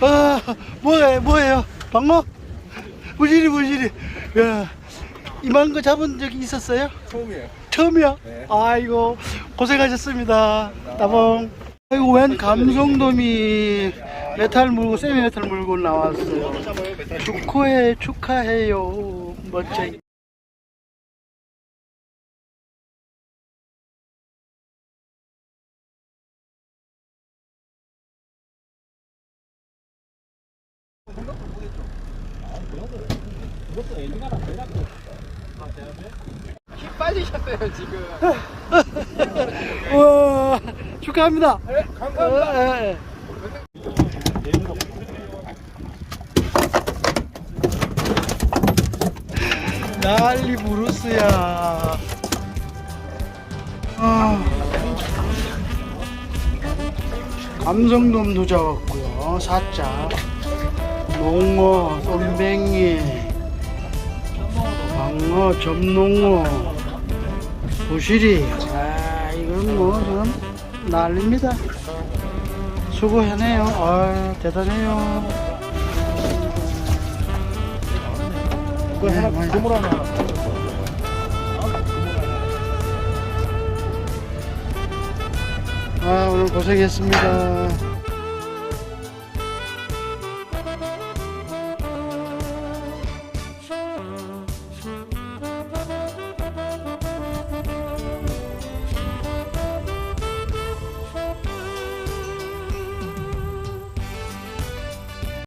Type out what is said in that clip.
아, 뭐예요, 뭐예요? 방어? 무지리, 무지리. 야, 이만 거 잡은 적이 있었어요? 처음이에요. 처음이요? 네. 아이고, 고생하셨습니다. 따봉. 아이고, 웬 감성돔이 메탈 물고, 세미 메탈 물고 나왔어요. 축하해, 축하해요. 멋쟁이. 힘 빠지셨어요 지금. 우와, 축하합니다. 네, 감사합니다. 예, 예. 난리 부르스야. 아, 감성돔도 잡았고요. 사자, 농어, 쏨뱅이, 방어, 점농어, 부시리. 아, 이건 뭐, 좀 난립니다. 수고하네요. 아, 대단해요. 그 하나 네, 그물 하나. 아, 오늘 고생했습니다.